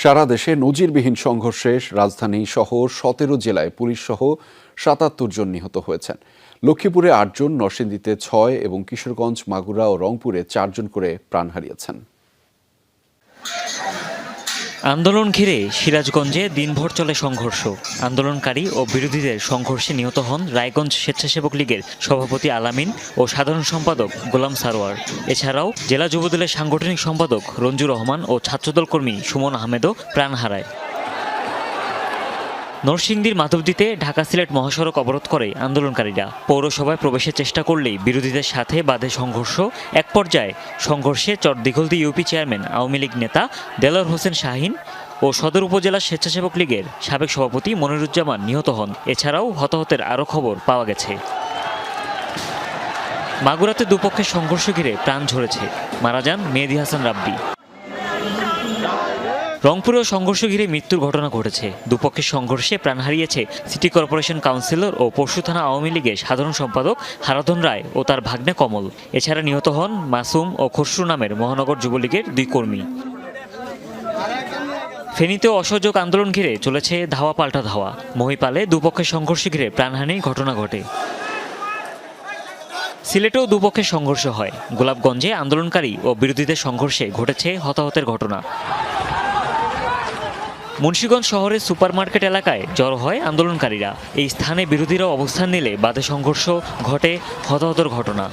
সারা দেশে নজিরবিহীন সংঘর্ষে রাজধানী সহ সতেরো জেলায় পুলিশ সহ সাতাত্তর জন নিহত হয়েছেন। লক্ষ্মীপুরে আটজন, নরসিংদীতে ছয় এবং কিশোরগঞ্জ, মাগুরা ও রংপুরে চারজন করে প্রাণ হারিয়েছেন। আন্দোলন ঘিরে সিরাজগঞ্জে দিনভর চলে সংঘর্ষ। আন্দোলনকারী ও বিরোধীদের সংঘর্ষে নিহত হন রায়গঞ্জ স্বেচ্ছাসেবক লীগের সভাপতি আলামিন ও সাধারণ সম্পাদক গোলাম সারোয়ার। এছাড়াও জেলা যুবদলের সাংগঠনিক সম্পাদক রঞ্জু রহমান ও ছাত্রদল কর্মী সুমন আহমেদও প্রাণ হারায়। নরসিংদীর মাধবদীতে ঢাকা সিলেট মহাসড়ক অবরোধ করে আন্দোলনকারীরা। পৌরসভায় প্রবেশের চেষ্টা করলেই বিরোধীদের সাথে বাধে সংঘর্ষ। এক পর্যায়ে সংঘর্ষে চরদিঘলদি ইউপি চেয়ারম্যান, আওয়ামী লীগ নেতা দেলোয়ার হোসেন শাহিন ও সদর উপজেলা স্বেচ্ছাসেবক লীগের সাবেক সভাপতি মনিরুজ্জামান নিহত হন। এছাড়াও হতাহতের আরও খবর পাওয়া গেছে। মাগুরাতে দুপক্ষের সংঘর্ষ ঘিরে প্রাণ ঝরেছে। মারা যান মেহেদি হাসান রাব্বি। রংপুরেও সংঘর্ষ ঘিরে মৃত্যুর ঘটনা ঘটেছে। দুপক্ষের সংঘর্ষে প্রাণ হারিয়েছে সিটি কর্পোরেশন কাউন্সিলর ও পরশু থানা আওয়ামী লীগের সাধারণ সম্পাদক হারাধন রায় ও তার ভাগ্নে কমল। এছাড়া নিহত হন মাসুম ও খসরু নামের মহানগর যুবলীগের দুই কর্মী। ফেনীতেও অসহযোগ আন্দোলন ঘিরে চলেছে ধাওয়া পাল্টা ধাওয়া। মহিপালে দুপক্ষের সংঘর্ষ ঘিরে প্রাণহানির ঘটনা ঘটে। সিলেটেও দুপক্ষের সংঘর্ষ হয়। গোলাপগঞ্জে আন্দোলনকারী ও বিরোধীদের সংঘর্ষে ঘটেছে হতাহতের ঘটনা। মুন্সিগঞ্জ শহরের সুপারমার্কেট এলাকায় জড়ো হয় আন্দোলনকারীরা। এই স্থানে বিরোধীরা অবস্থান নিলে বাদে সংঘর্ষ ঘটে হতাহতর ঘটনা।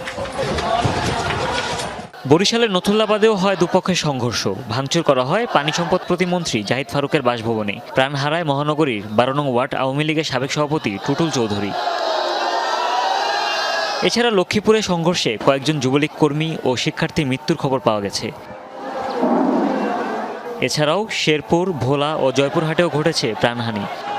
বরিশালের নথুল্লাবাদেও হয় দুপক্ষের সংঘর্ষ। ভাঙচুর করা হয় পানি সম্পদ প্রতিমন্ত্রী জাহিদ ফারুকের বাসভবনে। প্রাণ হারায় মহানগরীর বারো নং ওয়ার্ড আওয়ামী লীগের সাবেক সভাপতি টুটুল চৌধুরী। এছাড়া লক্ষ্মীপুরে সংঘর্ষে কয়েকজন যুবলীগ কর্মী ও শিক্ষার্থীর মৃত্যুর খবর পাওয়া গেছে। এছাড়াও শেরপুর ভোলা ও জয়পুরহাটেও ঘটেছে প্রাণহানি।